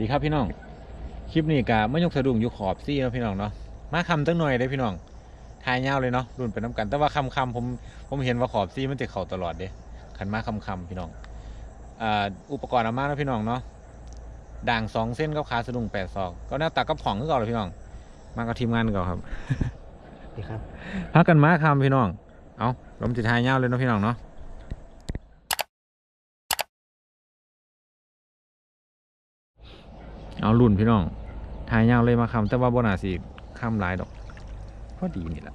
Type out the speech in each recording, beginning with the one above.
ดีครับพี่น้อง คลิปนี้กะไม่ยกสะดุ้งอยู่ขอบซี่เนาะพี่น้องเนาะ มาคำตั้งหน่อยได้อพี่น้องทายยาวเลยเนาะรุ่นไปน้ำกัน แต่ว่าคำคำๆผมผมเห็นว่าขอบซี่มันจะเข่าตลอดเด้ขันมาคำคำๆพี่น้องอ่าอุปกรณ์เอามาแล้วพี่น้องเนาะด่างสองเส้นกับขาสะดุ้งแปดศอกก็แนวตักกับผ่องคือเก่าเลยพี่น้อง มากับทีมงานเก่าครับดีครับพักกันมาคำพี่น้อง เอาลมจิตทายยาวเลยเนาะพี่น้องเนาะ เอารุ่นพี่น้องทายยาวเลยมาคำแต่ว่าบนาสีคำหลายดอกพอดีนี่แหละ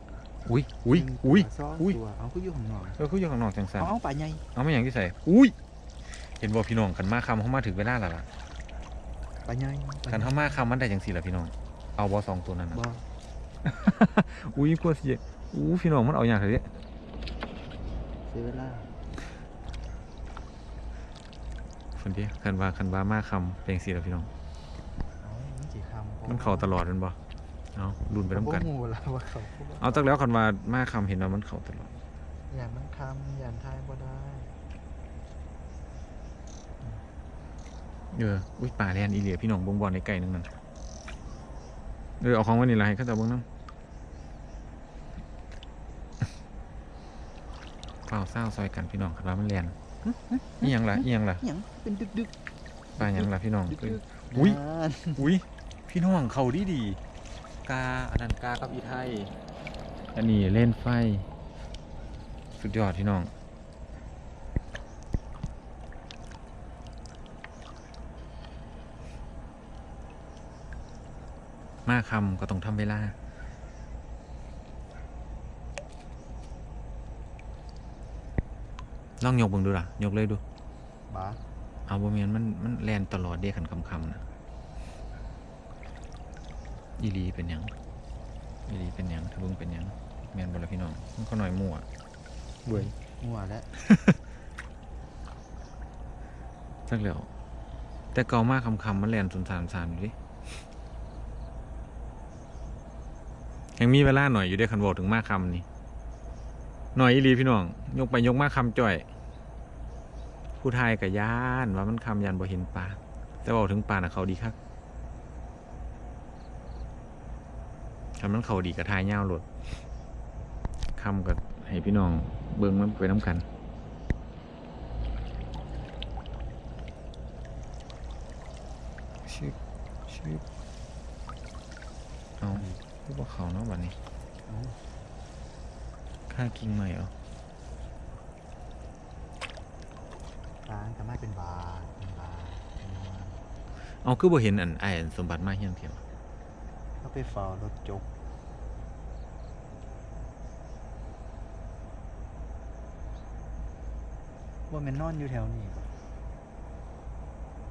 อุ้ยอุ้ยอุ้ยสองอุ้ยตัวเอาคืออยู่ข้างนอกเออคืออยู่ข้างนอกจังสันเอาเอาปลาใหญ่เอาไม่อย่างที่ใส่อุ้ยเห็นบ่พี่น้องกันมาคำเขามาถึงเวลาแล้วล่ะปลาใหญ่กันเขามาคำมันได้จังสี่ละพี่น้อง เอาบอสองตัวนั้นนะบ่อุ้ยกลัวเสียอู้พี่น้องมันเอาอย่างไรเนี่ยเสียเวลาคนที่คันว่าคันว่ามาคำเป็นสี่ละพี่น้องเอามันสิคำ มันเข่าตลอดแมันบ่เอารุ่นไปน้ำกันบ่ฮู้ล่ะว่าเขาพูดว่าเอาตั้งแล้วคันว่ามาคำเห็นว่ามันเข่าตลอด อย่ามันคำอย่าทายบ่ได้เออ อุ้ยป่าแลนอีเหลียพี่น้องบงบอลในไก่นึงนั่นเออเอาของไว้นี่ละให้เข้าใจเบ้างน้ำเปล่าเศร้าซอยกันพี่น้องคันว่ามันแลนนี่ยังล่ะนี่ยังล่ะหยังเป็นดึกดึกป่ายังล่ะพี่น้องดึกเอ้ยดึกอุ๊ยนานอุ้ย พี่น้องเขาดีดีกาอันนั้นกากับอีไทยอันนี้เล่นไฟ สุดยอดพี่น้องมาคำก็ต้องทำเวลา ลองยกเบิ่งดูล่ะ ยกเลยดูบ้าเอาบ่แม่นมันมันแลนตลอดเด้คันคำคำๆนะ อีหลีเป็นหยังอีหลีเป็นหยังทะเบุงเป็นหยังแม่นบ่ล่ะพี่น้องมันเขาหน่อยมั่วเบื่อมั่วแล้วจักแล้วแต่เก่ามากคำคำๆมันแลนสุนสานสานอยู่ดิยังมีเวลาหน่อยอยู่ได้คันบอกถึงมากคำนี่หน่อยอีหลีพี่น้อง ยกไปยกมากคำจ่อย ผู้ไทยกับย่านว่ามันคำยันบ่เห็นปลาแต่บอกถึงปลาน่ะเขาดีครับ คำนั้นเขาดีกับทายเง่าวโหลดคำกับให้พี่น้องเบิ่งมันไปน้ำกันชิบชิบเอาคือบอกเขาเนาะบัดนี้เอาค่ากิ่งใหม่เหรอร้านก็ไม่เป็นบาทเป็นบาทเป็นบาทเอาคือบ่เห็นอันไอ้อันสมบัติมาเฮียงเทียม เขาไปเฝ้ารถจกว่ามันนอนอยู่แถวนี้บ่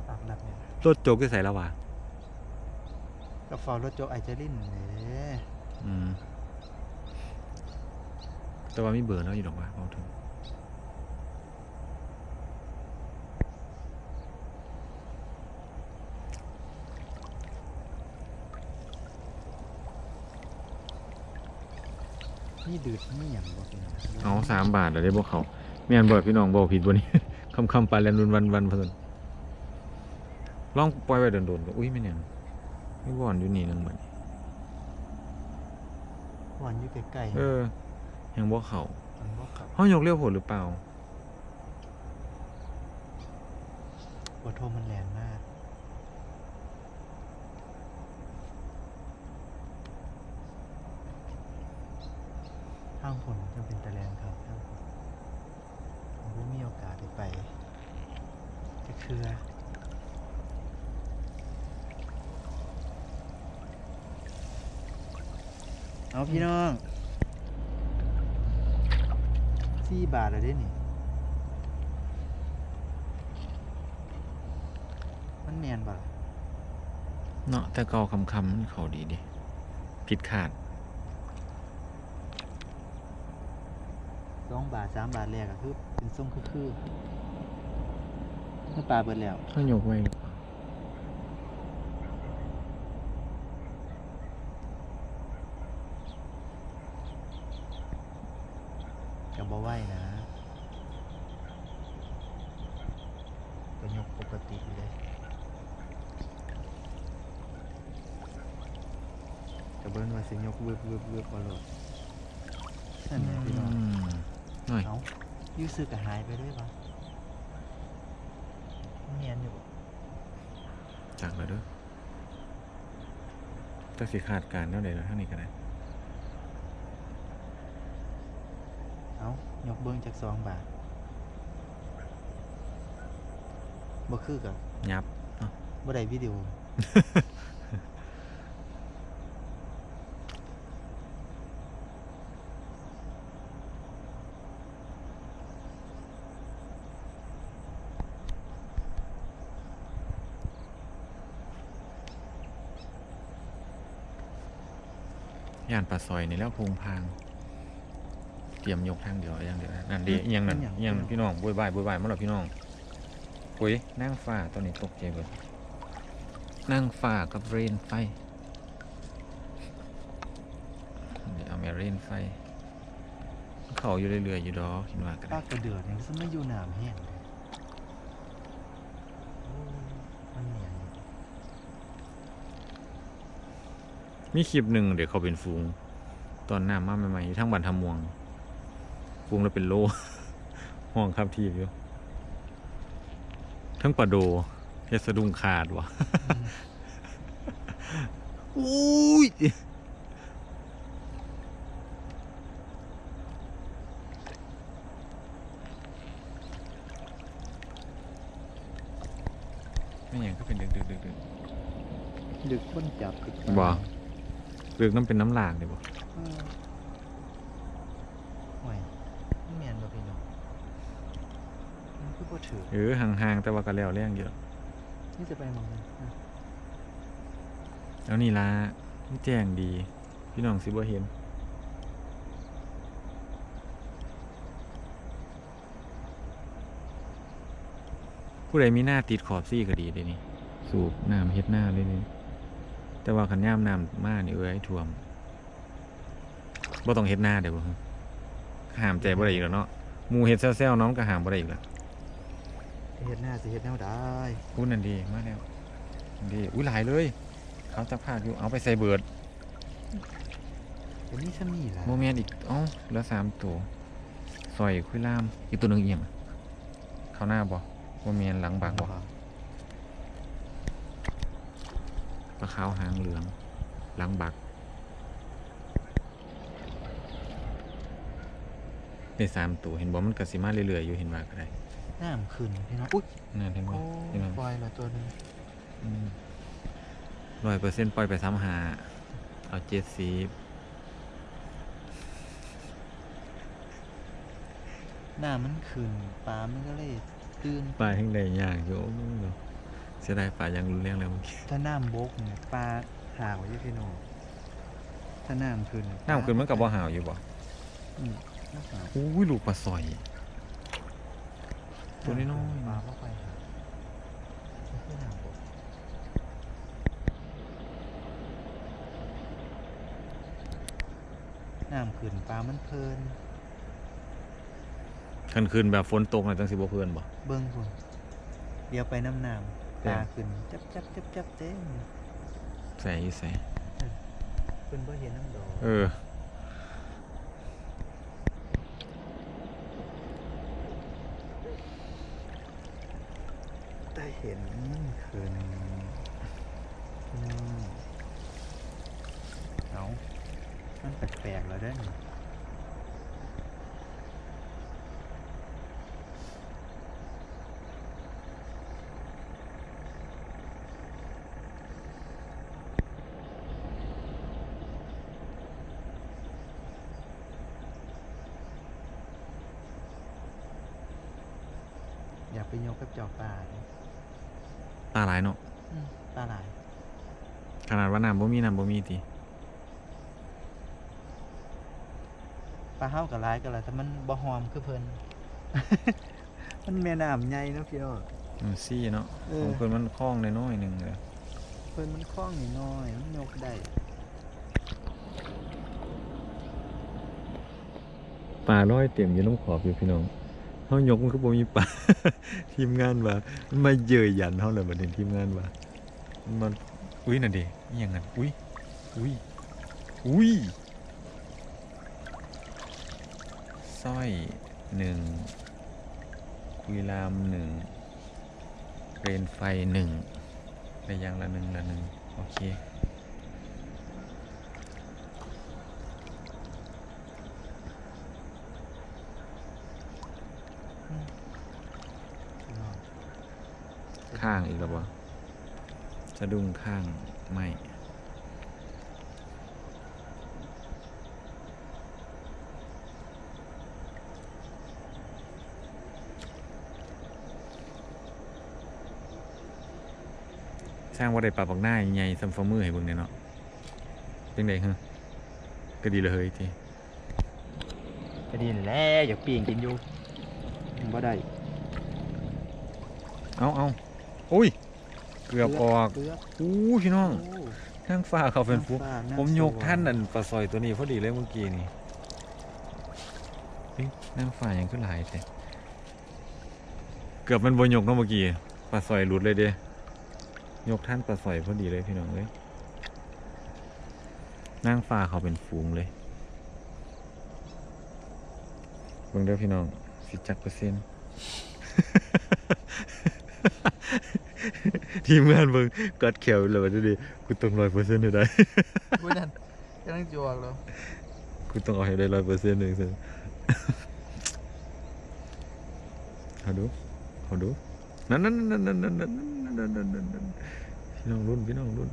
ปากหลับเนี่ยรถโจกจะใส่แล้ววะก็เฝ้ารถจกไอเจลินเด้อืม แต่ว่ามีเบอร์แล้วอยู่ดอกว่าเอาถึง นี่ดืดนี่อย่างบ่เป็นเอาสามบาทเดี๋ยวได้บอกเขาแม่นเบิดพี่น้องบอกผิดบ่นี้คำคำๆปลาแลนรุนวันวันเพิ่นลองปล่อยไว้โดนๆก็อุ้ยแม่นหยังไม่บ่อนอยู่นี่หนึงบัดนี้วันอยู่ใกล้ๆเออยังบ่เขามันบ่ขับเฮายกเร็วโผดหรือเปล่าบ่โทรมันแรงมาก ข้างผลจะเป็นตะแลงครับข้างผลผมก็มีโอกาสได้ไปจะเครือเอาพี่น้องสี่บาทแล้วเด้นี่ มันแมนบ่ล่ะเนาะแต่เกาคำคำๆมันเขาดีดิผิดขาด สองบาทสามบาทแรกอะคือเป็นส้มคือๆถ้าปลาเบิดแล้วข้าหยกไว้กับ่ไหวนะก็ยกปกติเลยจะเบิ้นว่าสิยกเวิบเวิบเวิบเอาโลดนั่นแหละพี่น้อง หน่อย เอายูซึกะหายไปด้วยปะเนียนอยู่บ่จากแล้วเด้อจักสิขาดการเท่าไหร่แล้วทั้งนี้ก็ได้เอายกเบิ้งจากสองบาทบ่คือกับยับ บ่ได้วิดีโอ ย่านปลาซอยนี่แล้วพงพาง เตรียมยกทางเดียวอย่างเดียวนั่นดีอหยังนั่นมันหยังอหยังนั่นพี่น้องบวยบายบวยบายมาแล้วพี่น้องปุ้ยนั่งฟ้าตอนนี้ตกใจเบิดนั่งฟ้ากับเรนไฟเดี๋ยวเอาแม่เรนไฟ เขาอยู่เรื่อยๆอยู่ดอกคิดว่ากันปากกระเดือดยังซึ่งไม่อยู่น้ำแห้งเลยโอ้มันเนียนอยู่ มีคลิปหนึ่งเดี๋ยวเขาเป็นฟูง ตอนน้ำมาใหม่ๆอยู่ทั้งบันทำมวง ฟูงแล้วเป็นโล ห้องครับทีบอยู่ทั้งปลาโดเฮ็ดสะดุ้งขาดว่ะอุ้ยไม่อย่างก็เป็นดึกดึกดึกดึกดึกคนจับติ ดบ่ดึกน้ำเป็นน้ำหลากเลยบ่เออห่วยมันเนียนบ่พี่น้องมันคือบ่ถือเออห่างๆแต่ว่าก็แล้วแรงเยอะนี่จะไปมองมันอะแล้วนี่ละนี่แจ้งดี พี่น้องสิบ่เห็นผู้ใดมีหน้าติดขอบซี่ก็ดีเด้นี่ สูบน้ำเฮ็ดหน้าเลยนี่ แต่ว่าขันย่ามน้ำมานี่เอ้ยท่วมบ่ต้องเฮ็ดหน้าเดี๋ยวบ่ฮึห้ามใจบ่ได้อีกแล้วเนาะหมู่เฮ็ดแซวๆน้องก็ห้ามบ่ได้อีกแล้วเฮ็ดหน้าสิเฮ็ดแนวได้พูดนั่นดีมาแล้วนั่นดีอุ้ยหลายเลย เขาจักพากอยู่เอาไปใส่เบิดเดี๋ยวนี้ฉันมีล่ะโมเมนอีกอ๋อเหลือสามตัวซอยคุยล่ามอีกตัวหนึ่งเอียงเข้าหน้าบ่โมเมนหลังบักบ่ ปลาขาวหางเหลือง หลังบักได้สามตัวเห็นบ่มันกสิมาเรื่อยๆอยู่เห็นว่าก็ได้น้ำขึ้นพี่น้องอุ๊ยนั่นเห็นบ่โอ้เห็นบ่ปล่อยละตัวหนึงร้อยเปอร์เซ็นต์ปล่อยไปซ้ำหาเอาเจ็ดสีน้ำมันขึ้นปลามันก็เลยตื่นปลาแห้งได้ยากอยู่โอ้โหเสียดายปลายังรุนแรงแล้วเมื่อกี้ถ้าน้ำบกเนี่ยปลาหาวอยู่พี่น้องถ้าน้ำขึ้นน้ำขึ้นมันกับบ่หาวอยู่บ่อืมน้ำหาวอุ้ยลูกปลาซอย ตัวน้อยๆ ปลาบ่ค่อยหามันคือน้ำบกน้ำขึ้นปลามันเพลิน คันคืนแบบฝนตกน่ะจังสิบ่เพื่อนบ่เบิ้งคุณเดี๋ยวไปน้ำน้ำ ปแจ้งลาขึ้นจับจับจับจับเต็มใส่อยู่ใส่เพิ่นบ่เห็นน้ำดอกเออได้เห็นคืนอืมเอามันแปลกๆแล้วเด้อ ไปยกกับเจ้าป่าเลยปลาหลายเนาะอืมปลาหลายขนาดว่าน้ำบ่มีน้ำบ่มีติปลาเฮากับลายกันละแต่มันบ่หอมคือเพิ่น มันแม่น้ำใหญ่เนาะพี่น้องมันซี่เนาะเอขอองเพิ่นมันคล้องน้อยๆหนึงเลยเพิ่นมันคล้องนิดน้อยมันยกได้ปลาลอยเต็มอยู่น้ำขอบอยู่พี่น้อง เฮายกมันก็บ่มีปลาทีมงานว่ามันมาเยยยันเฮาเลยบัดนี้ทีมงานว่ามันอุ้ยนั่นดิอีหยังนั่นอุ้ยอุ้ยอุ้ยสร้อยหนึ่งคุยลามหนึ่งเรนไฟหนึ่งระยางละหนึ่งละหนึ่งโอเค พี่น้อง ข้างอีกแล้ววะสะดุ้งข้างไม่สร้างว่าได้ปลาปักหน้าใหญ่ซัมฟอร์มือให้เบิ่งเนี่ยเนาะเป็นไงฮะก็ดีเลยเฮ้ยทีก็ดีแหล้วอยากปีงกินอยู่ยังบ่ได้ เอาเอา อุ้ย เกือบออกเกลืออู้พี่น้องโอ้ นั่งฟ้าเขาเป็นฟุกน้ำฟ้าน้ำผมยกสวท่านนั่นปลาซอยตัวนี้พอดีเลยเมื่อกี้นี่เฮ้ยนั่งฟ้ายังขึ้นหลายแต่เกือบมันบนยกเนาะเมื่อกี้ปลาซอยหลุดเลยเด้ยกท่านปลาซอยพอดีเลยพี่น้องเลยนั่งฟ้าเขาเป็นฟูงเลยเบิ่งเด้อพี่น้องสิจักเปอร์เซ็นต์ ทีมงานเบิ่งกัดแขวเลยว่าดูดิกูต้องร้อยเปอร์เซ็นต์ได้พูดนั่นกำลังจวกแล้วกูต้องเอาให้ได้ร้อยเปอร์เซ็นต์หนึ่งสิเอาดูเอาดูนั่นนั่นนั่นนั่นนั่นนั่นนั่นนั่นนั่นนั่นพี่น้องรุ่นพี่น้องรุ่น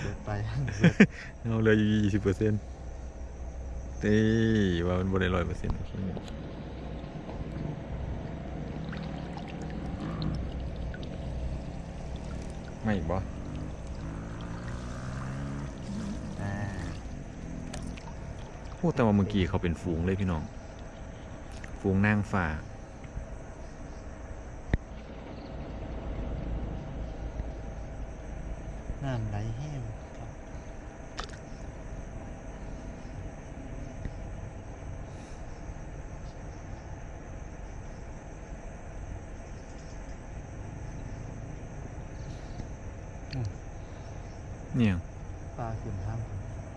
เบิดไปเอาเลยยี่สิบเปอร์เซ็นต์ตีว่ามันบนได้ร้อยเปอร์เซ็นต์ ไม่บอพูดแต่ว่าเมื่อกี้เขาเป็นฝูงเลยพี่น้อง ฝูงนางฟ้าน้ำไหลแห้งครับ เนี่ยปลาขึ้นทาง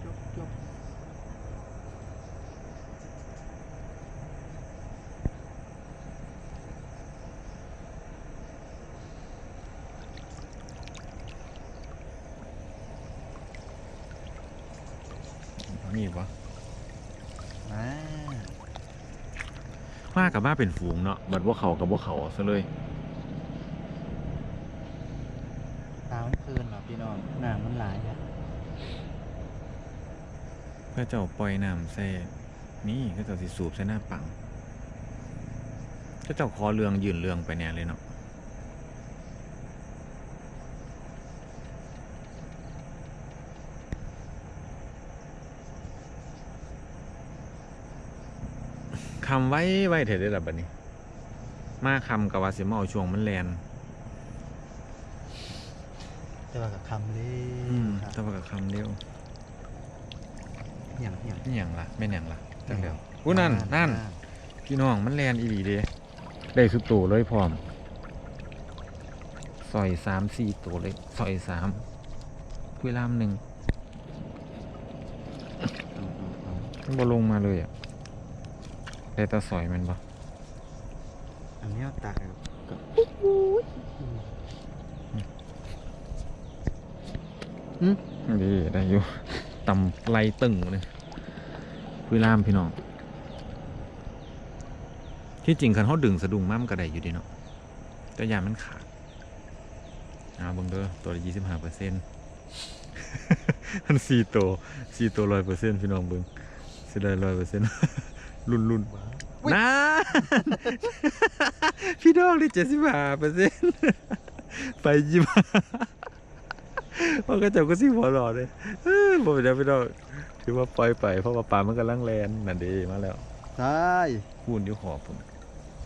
จบจบมีบ่อ่ามากับมาเป็นฝูงเนาะบัดว่าเขากับว่าเขาซะเลย ตามันคืนเหรอ พี่น้องน้ำมันหลอะเพื่อเจ้าปล่อยน้ำใส่นี่ก็เจ้าสิสูบใส่หน้าปังก็เจ้าคอเรืองยืนเรืองไปแน่เลยเนาะคำไว้ไว้เถิดได้อละบัดนี้ มาคำกับว่าสิมาเอาช่วงมันแลน แต่ว่ากับคำเล่อืมครับแต่ว่ากับคำเดียวอย่างอย่างนี่หยังล่ะไม่นหยังล่ะจังเดียวอู้นั่นนั่นอ่าพี่น้องมันแลนอีหลีเด้ได้สุดโตเลยพร้อมซอยสามสี่ตัวเลยซอยสามคุยลามหนึ่งเอาเอาเอามันบ่ลงมาเลยอะแต่ตาซอยแมันบ่อันนี้เอาตักเอาก็ ดีได้อยู่ตำไหลตึงเลยคุยลามพี่น้อง ที่จริงคันเขาดึงสะดุ้งมามนก็ได้อยู่ดีเนาะแต่ยามมันขาดเอาเบิ่งเด้อตัวละยี่สิบห้าเปอร์เซ็นต์มันสี่ตัวสี่ตัวร้อยเปอร์เซ็นต์พี่น้องเบิ่งสิได้ร้อยเปอร์เซ็นต์รุ่นรุ่นว้าวๆนะพี่น้องได้เจ็ดสิบห้าเปอร์เซ็นต์ไปยี่สิบ มันก็เจับก็สิหัวหลอดเลยเอ้ยผมจะพี่น้องคือว่าปล่อยไป เพราะว่าปลามันกำลังแลนนั่นดีมาแล้วใช่คูนอยู่ขอบผม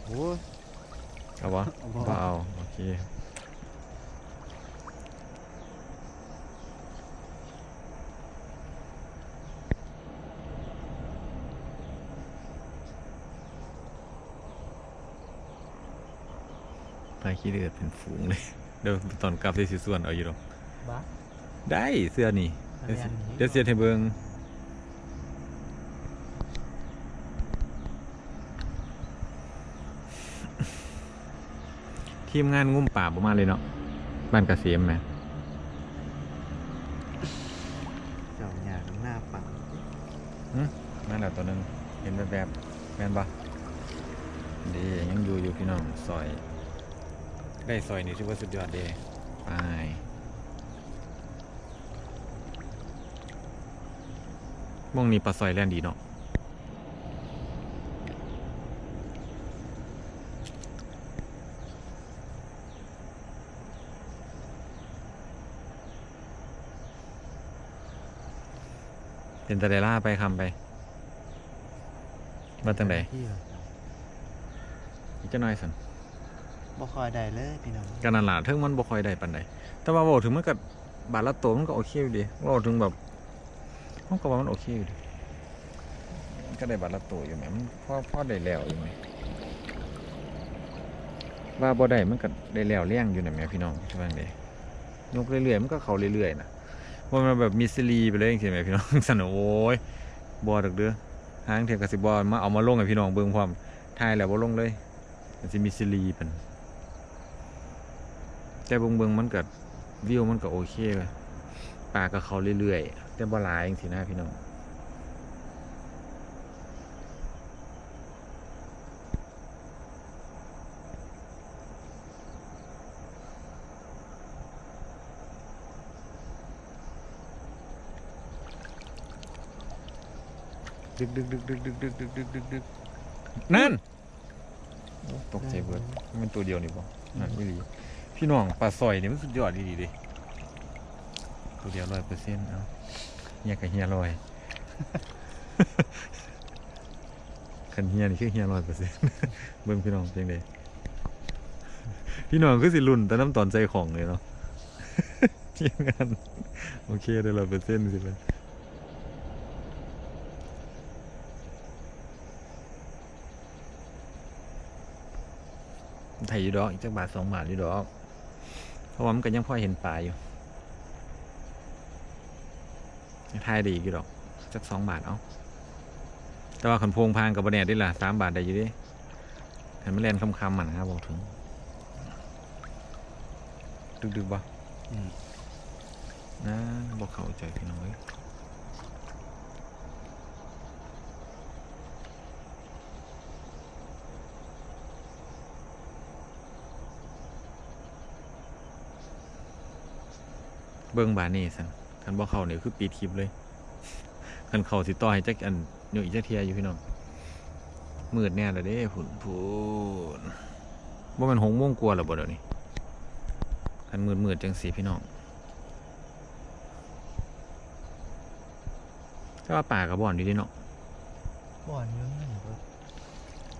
โอ้ยเอาวะเอาบ่บ่เอาโอเคปลาขี้เดือดเป็นฝูงเลย เดี๋ยวตอนกลับได้สิส่วนเอาอยู่หรอก บ้าได้เสื้อนี่อตะเดี๋ยวแลสินหนีเดี๋ยวเสียให้เบิ่งทีมงานงุ่มป่าประมาณเลยเนาะบ้านเกษมแหมเจ้าหญ้าข้างหน้าปังนั่นแหละตัวหนึงเห็นแบบแบบๆแม่นปะดียังอยู่อยู่พี่น้องซอย ได้ซอยนี่ถือว่าสุดยอดเดไป ม่วงนี้ปลาซอยแล่นดีเนาะเป็นตะเดล่าไปคำไปมาตั้งไหนที่เหรออีกจะน้อยสันบ่คอยได้เลยพี่น้องกันนั่นล่ะถึงมันบ่คอยได้ปานใดแต่ว่าเว้าถึงมันก็บาทละตัวมันก็โอเคอยู่ดีว้าถึงแบบ มันก็ว่ามันโอเคอยู่ก็ได้บาทละตัวอยู่แหมมันพ่อพ่อได้แล้วอยู่ไหมว่าบ่ได้มันก็ได้แล้วเลี้ยงอยู่นะแหม่พี่น้องที่ว่าไงยกเรื่อยๆมันก็เขาเรื่อยๆนะว่ามันแบบมีซีรีไปเลยจริงๆแหมพี่น้องสนุกโอ้ยบ่ดอกเด้อหางเทียก็สิบ่มาเอามาลงให้พี่น้องเบิ่งพร้อมถ่ายแล้วบ่ลงเลยมันสิมีซีรีเป็นแต่เบิงเบิงมันก็วิวมันก็โอเคเลย ปลาก็เขาเรื่อยๆแต่บ่หลายจังซี่นะพี่น้องดึกดึกดึกดึกดึกดึกดึกดึกดึกดึกนั่นโอ้ตกใจเบิดมันตัวเดียวนี่บ่นั่นไม่รีพี่น้องปลาซอยนี่มันสุดยอดดีๆเดิ ตัวเดียวร้อยเปอร์เซ็นต์เอาเฮียกับเฮียร้อยคันเฮียนี่คือเฮียร้อยเปอร์เซ็นต์เบิ่งพี่น้องเป็นไงพี่น้องคือสิรุ่นแต่น้ำตอนใจของเลยเนาะเทียงกันโอเคได้ร้อยเปอร์เซ็นต์สิเลยไทยอยู่ดอกอีกจักบาทสองบาทอยู่ดอกเพราะว่ามันก็ยังพอเห็นปลาอยู่ ทายได้อีกอยู่ดอกจักสองบาทเอาแต่ว่าขันพวงพางกับบแนดได้ล่ะสามบาทได้อยู่เดิเห็นมันแลนคำคำๆมันนะครับบอกถึงดึกๆบ่อืมนะบอกเข้าใจพี่น้องเอ้ยเบิ่งบานนี่สัน คันบ่เข้าเนี่ยคือปิดคลิปเลยคันเข้าสิต่อให้จักอันอยู่อีกจักเทียอยู่พี่น้องมืดแน่และเด้ผุนพูนบ่แมันหงม่วงกลัวหรอบ่เดี๋ยวนี้คันมืดมืดๆจังสีพี่น้องแต่ว่าป่ากับบ่อนอยู่เดิเนาะบ่อนอยังนั่นก็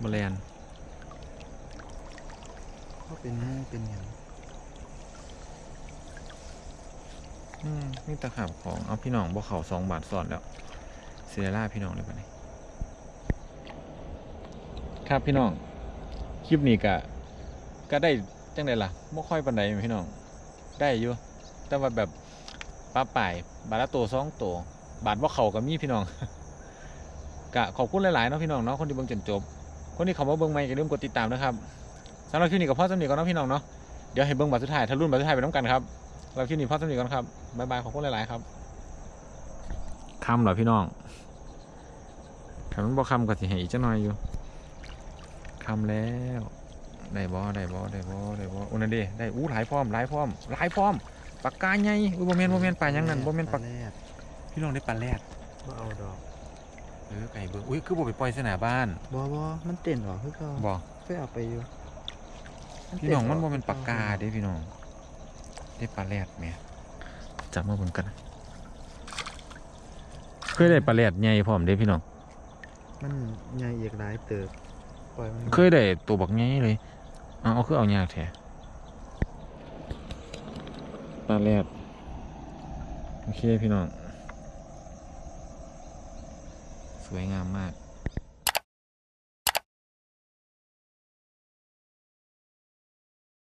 บ่แลนเขาเป็นหมู่เป็นหยัง อืมมีตะขาบของ เอาพี่น้องบ่เข้าสองบาทสอนแล้วเสียล่าพี่น้องเลยปะนี่ครับพี่น้อง คลิปนี้ก็ก็ได้จังไดล่ะบ่ค่อยปานใดพี่น้อง ได้อยู่ แต่ว่าแบบป้าป่าย บาทละตัวสองตัว บาทว่เขาก็มีพี่น้องกะขอบคุณหลายๆเนาะพี่น้องเนาะคนที่เบิ่งจนจบ คนที่เขามาเบิ่งใหม่ก็อย่าลืมกดติดตามนะครับสำหรับคลิปนี้ก็พอสำนีก่อนเนาะพี่น้องเนาะเดี๋ยวให้เบิ่งบาทสุดท้ายถ้ารุ่นบาทสุดท้ายไปน้ำกันครับ สำหรับคลิปนี้พอสำนีก่อนครับบ๊ายบายขอบคุณหลาย ๆ ครับคำเหรอพี่น้องถ้ามันบ่คำก็สิให้อีกจักหน่อยอยู่คำแล้วได้บ่ได้บ่ได้บ่ได้บ่อุยนันเดได้อู้หลายพร้อมหลายพร้อมหลายพร้อมปากกาใหญ่อุ้ยบ่แม่นบ่แม่นปลาหยังนั่นบ่แม่นปลาแรดพี่น้องได้ปลาแรดบ่เอาดอกเออไก่เบิ่งอุ้ยคือบ่ไปปล่อยสนาบ้านบ่บ่มันเต้นออกคือเขาบ่เคยเอาไปอยู่พี่น้องมันบ่เป็นปากกาเด้พี่น้อง ได้ปลาแรดแหม่จับมาเบิ่งกันนะเคยได้ปลาแรดใหญ่พร้อมเด้พี่น้อง มันใหญ่อีกหลายเติบปล่อยมันเคยได้ตัวบักใหญ่เลย เอาเอาคือเอายากแท้ปลาแรดโอเคพี่น้อง สวยงามมาก